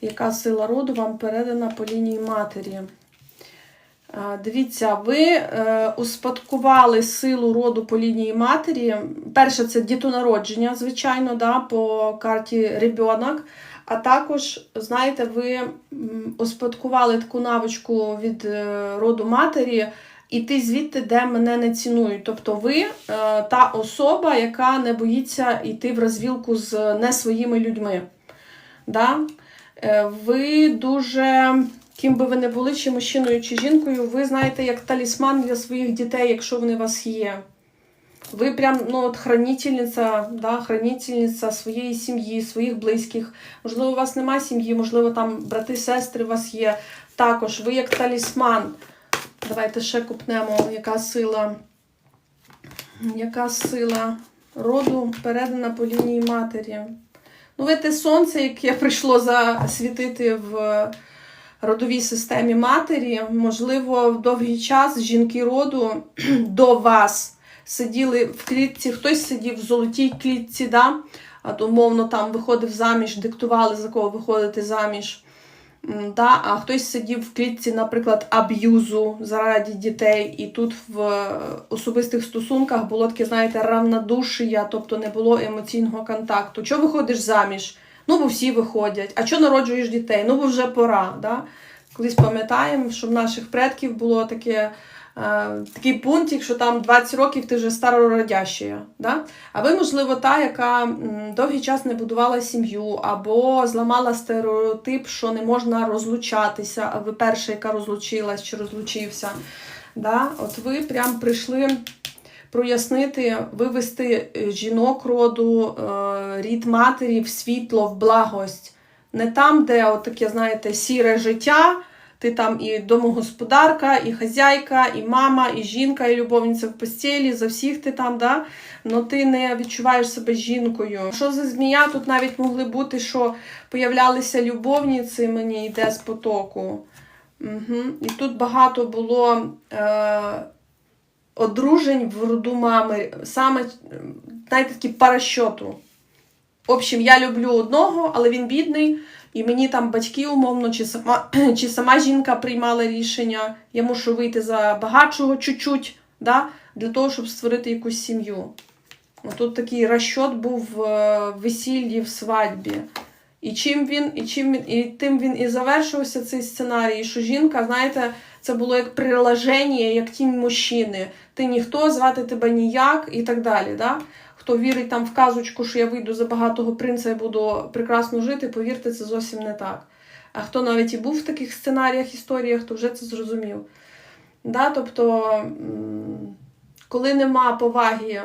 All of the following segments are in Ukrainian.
яка сила роду вам передана по лінії матері. Е, Дивіться, ви е, успадкували силу роду по лінії матері. Перше, це дітонародження, звичайно, да, по карті ребенок. А також, знаєте, ви успадкували таку навичку від е, роду матері, іти звідти, де мене не цінують. Тобто ви та особа, яка не боїться йти в розвілку з не своїми людьми. Да? Е, Ви дуже, ким би ви не були, чи мужчиною, чи жінкою, ви знаєте, як талісман для своїх дітей, якщо вони у вас є. Ви прям ну, от хранительниця, да, хранительниця своєї сім'ї, своїх близьких. Можливо, у вас нема сім'ї, можливо, там брати, сестри у вас є. Також ви як талісман. Давайте ще купнемо, яка сила. Яка сила роду передана по лінії матері. Ну, ви те сонце, яке прийшло засвітити в родовій системі матері, можливо, в довгий час жінки роду до вас сиділи в клітці, хтось сидів в золотій клітці, да? а то, умовно там виходив заміж, диктували, за кого виходити заміж. Да? А хтось сидів в клітці, наприклад, аб'юзу заради дітей, і тут в особистих стосунках було таке, знаєте, равнодушія, тобто не було емоційного контакту. Чого виходиш заміж? Ну, бо всі виходять. А чого народжуєш дітей? Ну, бо вже пора. Да? Колись пам'ятаємо, що в наших предків було таке. Е, Такий пунктик, що там 20 років ти вже старородяща. Да? А ви, можливо, та, яка довгий час не будувала сім'ю, або зламала стереотип, що не можна розлучатися, а ви перша, яка розлучилась чи розлучився. Да? От ви прям прийшли прояснити, вивести е, жінок роду, е, рід матері в світло, в благость. Не там, де от таке, знаєте, сіре життя. Ти там і домогосподарка, і хазяйка, і мама, і жінка, і любовниця в постелі, за всіх ти там, да? но ти не відчуваєш себе жінкою. Що за змія? Тут навіть могли бути, що появлялися любовниці, мені йде з потоку. Угу. І тут багато було е, одружень в роду мами, саме, знаєте, такі парашоту. В общем, я люблю одного, але він бідний. І мені там батьки умовно, чи сама, чи сама жінка приймала рішення, я мушу вийти за багатшого чуть-чуть, да, для того, щоб створити якусь сім'ю. Тут такий розчот був в е, весіллі, в свадьбі. І чим він, і чим він, і тим він і завершився цей сценарій, що жінка, знаєте, це було як приложення, як тінь мужчини. Ти ніхто, звати тебе ніяк і так далі. Да? Хто вірить там в казочку, що я вийду за багатого принца і буду прекрасно жити, повірте, це зовсім не так. А хто навіть і був в таких сценаріях, історіях, то вже це зрозумів. Да? Тобто, коли нема поваги, е,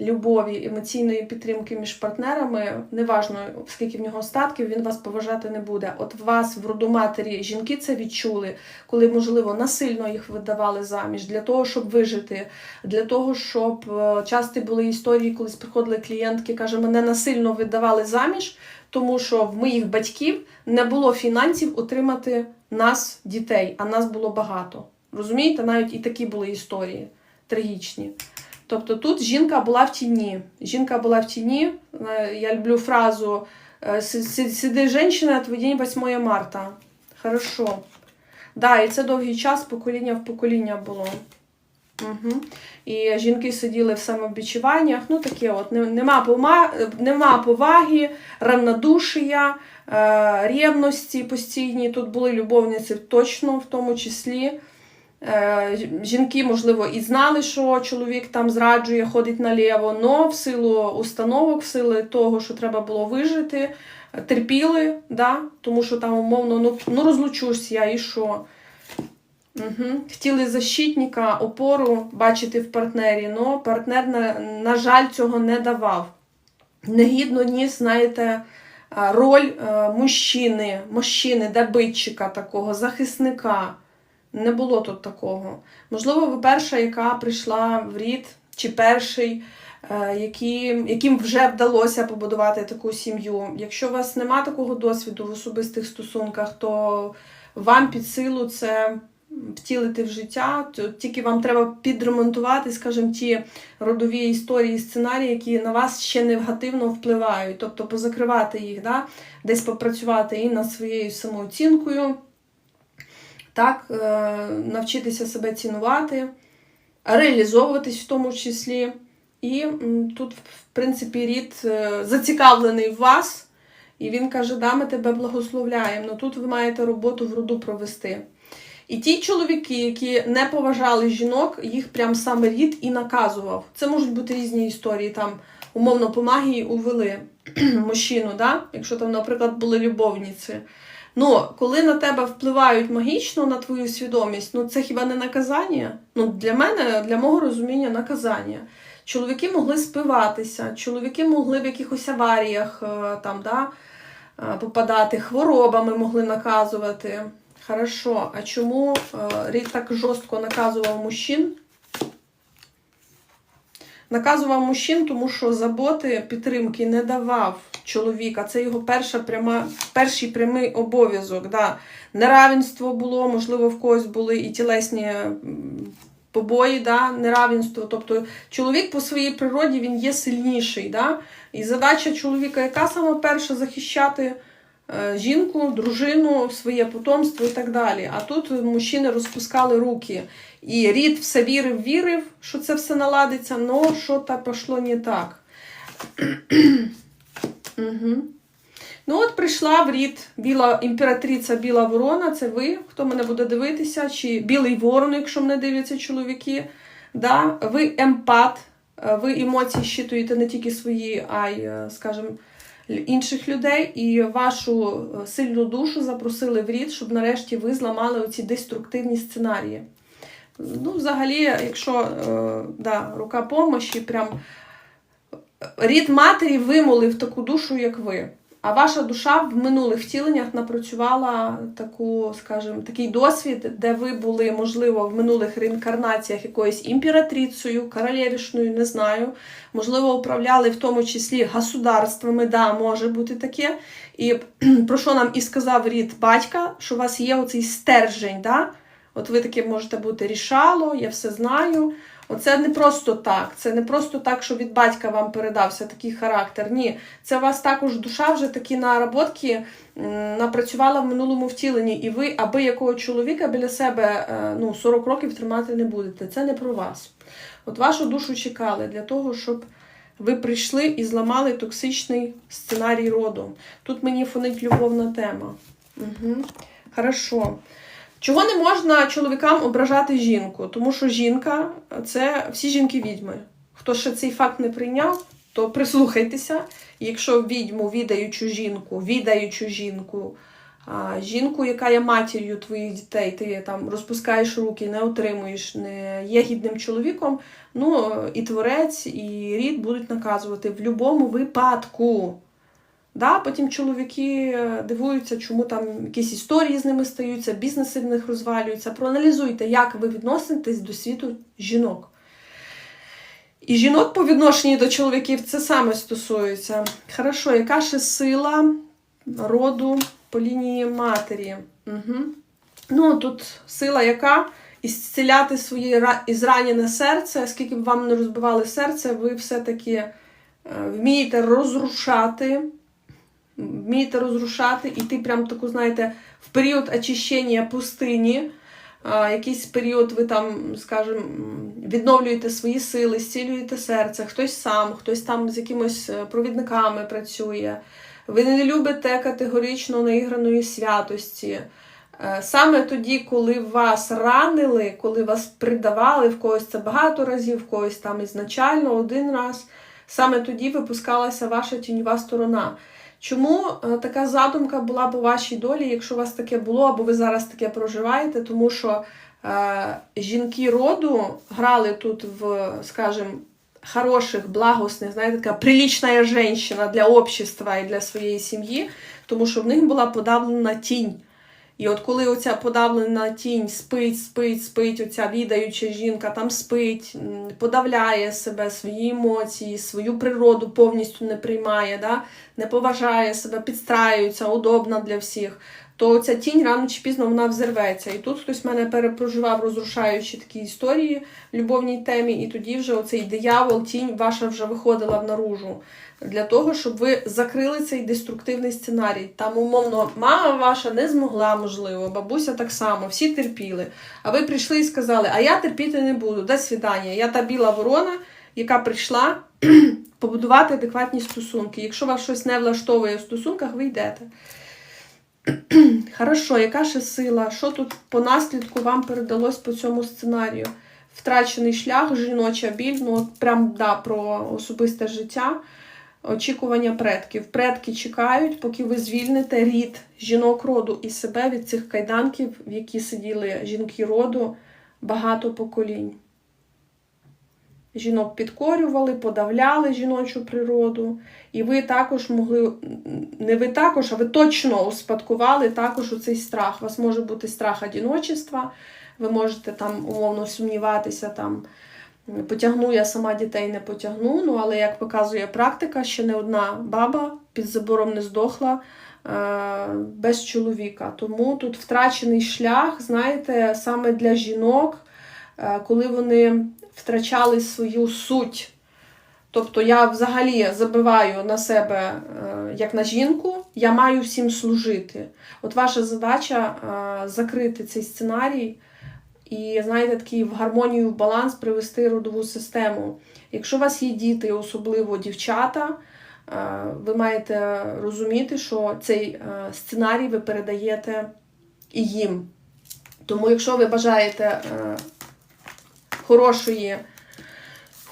любові, емоційної підтримки між партнерами, неважно, скільки в нього статків, він вас поважати не буде. От вас в роду матері жінки це відчули, коли, можливо, насильно їх видавали заміж для того, щоб вижити, для того, щоб е, часто були історії, коли приходили клієнтки, каже, мене насильно видавали заміж, тому що в моїх батьків не було фінансів утримати нас, дітей, а нас було багато. Розумієте, навіть і такі були історії трагічні. Тобто тут жінка була в тіні. Жінка була в тіні. Е, Я люблю фразу е, «Си- си- Сиди, жінка, день 8 марта. Хорошо. Да, і це довгий час, покоління в покоління було. Угу. І жінки сиділи в самобічуваннях. Ну, таке от. Нема, пома... нема поваги, равнодушія, е, рівності постійні. Тут були любовниці точно в тому числі. Е, Жінки, можливо, і знали, що чоловік там зраджує, ходить наліво, але в силу установок, в силу того, що треба було вижити, терпіли, да? тому що там умовно, ну, ну розлучусь я і що. Угу. Хотіли защитника, опору бачити в партнері, але партнер, на, на жаль, цього не давав. Негідно ніс, знаєте, роль е, мужчини, мужчини, добитчика такого, захисника. Не було тут такого. Можливо, ви перша, яка прийшла в рід, чи перший, е, які, яким вже вдалося побудувати таку сім'ю. Якщо у вас нема такого досвіду в особистих стосунках, то вам під силу це втілити в життя. То Тільки вам треба підремонтувати, скажімо, ті родові історії, сценарії, які на вас ще негативно впливають. Тобто позакривати їх, да? десь попрацювати і над своєю самооцінкою, так, е, навчитися себе цінувати, реалізовуватись в тому числі. І тут, в принципі, рід е, зацікавлений в вас. І він каже, да, ми тебе благословляємо. Ну тут ви маєте роботу в роду провести. І ті чоловіки, які не поважали жінок, їх прям саме рід і наказував. Це можуть бути різні історії. Там, умовно, по магії увели мужчину, да? якщо там, наприклад, були любовниці. Ну, коли на тебе впливають магічно на твою свідомість, ну це хіба не наказання? Ну, для мене, для мого розуміння, наказання. Чоловіки могли спиватися, чоловіки могли в якихось аваріях е, там, да, е, попадати, хворобами могли наказувати. Хорошо, а чому е, рід так жорстко наказував мужчин? Наказував мужчин, тому що заботи, підтримки не давав чоловіка. Це його перша пряма, перший прямий обов'язок. Да. Неравенство було, можливо, в когось були і тілесні побої, да, неравенство. Тобто чоловік по своїй природі він є сильніший. Да? І задача чоловіка, яка саме перша захищати е, жінку, дружину, своє потомство і так далі. А тут мужчини розпускали руки. І рід все вірив, вірив, що це все наладиться, але що то пішло не так. Угу. Ну, от прийшла в рід біла імператриця Біла Ворона, це ви, хто мене буде дивитися, чи Білий Ворон, якщо мене дивляться чоловіки. Да? Ви емпат, ви емоції щитуєте не тільки свої, а й, е, скажімо, інших людей. І вашу е, сильну душу запросили в рід, щоб нарешті ви зламали оці деструктивні сценарії. Ну, взагалі, якщо е, да, рука помощі, прям рід матері вимолив таку душу, як ви. А ваша душа в минулих втіленнях напрацювала таку, скажімо, такий досвід, де ви були, можливо, в минулих реінкарнаціях якоюсь імператрицею, королевішною, не знаю. Можливо, управляли в тому числі государствами, да, може бути таке. І про що нам і сказав рід батька, що у вас є оцей стержень, да? От ви таке можете бути рішало, я все знаю. Оце не просто так. Це не просто так, що від батька вам передався такий характер. Ні, це у вас також душа вже такі наработки напрацювала в минулому втіленні, і ви аби якого чоловіка біля себе е, ну, 40 років тримати не будете. Це не про вас. От вашу душу чекали для того, щоб ви прийшли і зламали токсичний сценарій роду. Тут мені фонить любовна тема. Угу. Хорошо. Чого не можна чоловікам ображати жінку? Тому що жінка це всі жінки відьми. Хто ще цей факт не прийняв, то прислухайтеся. Якщо відьму, відаючу жінку, відаючу жінку, жінку, яка є матір'ю твоїх дітей, ти там розпускаєш руки, не отримуєш, не є гідним чоловіком, ну і творець, і рід будуть наказувати в будь-якому випадку. Да, потім чоловіки е, дивуються, чому там якісь історії з ними стаються, бізнеси в них розвалюються. Проаналізуйте, як ви відноситесь до світу жінок. І жінок по відношенню до чоловіків це саме стосується. Хорошо, яка ще сила роду по лінії матері? Угу. Ну, тут сила яка? Ісціляти своє ра- ізранене серце, скільки б вам не розбивали серце, ви все-таки е, вмієте розрушати вмієте розрушати, і ти прям таку, знаєте, в період очищення пустині, якийсь період ви там, скажімо, відновлюєте свої сили, зцілюєте серце, хтось сам, хтось там з якимось е, провідниками працює. Ви не любите категорично наіграної святості. Е, Саме тоді, коли вас ранили, коли вас придавали, в когось це багато разів, в когось там ізначально один раз, саме тоді випускалася ваша тіньова сторона. Чому е, така задумка була по вашій долі, якщо у вас таке було, або ви зараз таке проживаєте? Тому що е, жінки роду грали тут в, скажімо, хороших, благосних, знаєте, така прилічна жінка для общества і для своєї сім'ї, тому що в них була подавлена тінь. І от коли оця подавлена тінь спить, спить, спить, оця відаюча жінка там спить, подавляє себе, свої емоції, свою природу повністю не приймає, да? не поважає себе, підстраюється, удобна для всіх, то ця тінь рано чи пізно вона взерветься. І тут хтось мене перепроживав, розрушаючи такі історії в любовній темі, і тоді вже оцей диявол, тінь ваша вже виходила в наружу для того, щоб ви закрили цей деструктивний сценарій. Там, умовно, мама ваша не змогла, можливо, бабуся так само, всі терпіли. А ви прийшли і сказали, а я терпіти не буду, до свідання. Я та біла ворона, яка прийшла побудувати адекватні стосунки. Якщо вас щось не влаштовує в стосунках, ви йдете. Хорошо, яка ще сила? Що тут по наслідку вам передалось по цьому сценарію? Втрачений шлях, жіноча біль, ну от прям да, про особисте життя, очікування предків. Предки чекають, поки ви звільните рід жінок роду і себе від цих кайданків, в які сиділи жінки роду багато поколінь. Жінок підкорювали, подавляли жіночу природу. І ви також могли, не ви також, а ви точно успадкували також у цей страх. У вас може бути страх одіночества, ви можете там умовно сумніватися, там, потягну я сама дітей не потягну. Ну, але як показує практика, ще не одна баба під забором не здохла е, без чоловіка. Тому тут втрачений шлях, знаєте, саме для жінок, е, коли вони втрачали свою суть. Тобто я взагалі забиваю на себе е, як на жінку, я маю всім служити. От ваша задача е, закрити цей сценарій і, знаєте, такий в гармонію, в баланс привести родову систему. Якщо у вас є діти, особливо дівчата, е, ви маєте розуміти, що цей сценарій ви передаєте і їм. Тому, якщо ви бажаєте хорошої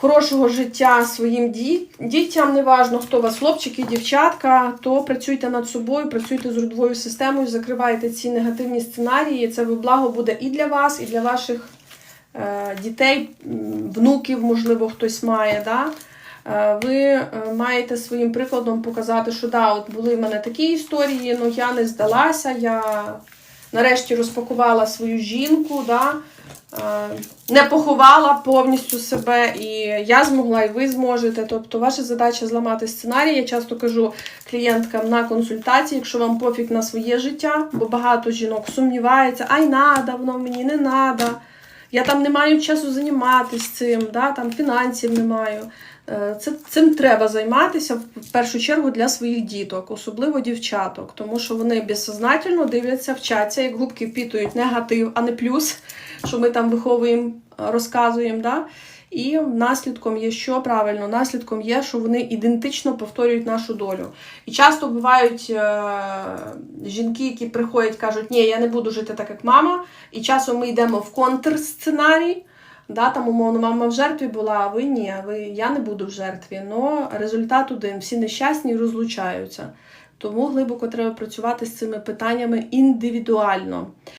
хорошого життя своїм ді- дітям, неважно, хто вас, хлопчики, дівчатка, то працюйте над собою, працюйте з родовою системою, закривайте ці негативні сценарії. Це благо буде і для вас, і для ваших е, дітей, внуків, можливо, хтось має. Да? Е, Ви е, маєте своїм прикладом показати, що да, от були в мене такі історії, але я не здалася, я нарешті розпакувала свою жінку. Да? Е, не поховала повністю себе, і я змогла, і ви зможете. Тобто, ваша задача зламати сценарій. Я часто кажу клієнткам на консультації, якщо вам пофіг на своє життя, бо багато жінок сумнівається, ай надо, воно мені не надо. Я там не маю часу займатися цим, да, там фінансів не маю. Е, Це, цим треба займатися в першу чергу для своїх діток, особливо дівчаток, тому що вони безсознательно дивляться, вчаться, як губки впітують негатив, а не плюс, що ми там виховуємо, розказуємо. Да? І наслідком є що правильно? Наслідком є, що вони ідентично повторюють нашу долю. І часто бувають е- жінки, які приходять, кажуть, ні, я не буду жити так, як мама. І часом ми йдемо в контрсценарій. Да, там, умовно, мама в жертві була, а ви ні, ви, я не буду в жертві. Но результат один. Всі нещасні розлучаються. Тому глибоко треба працювати з цими питаннями індивідуально.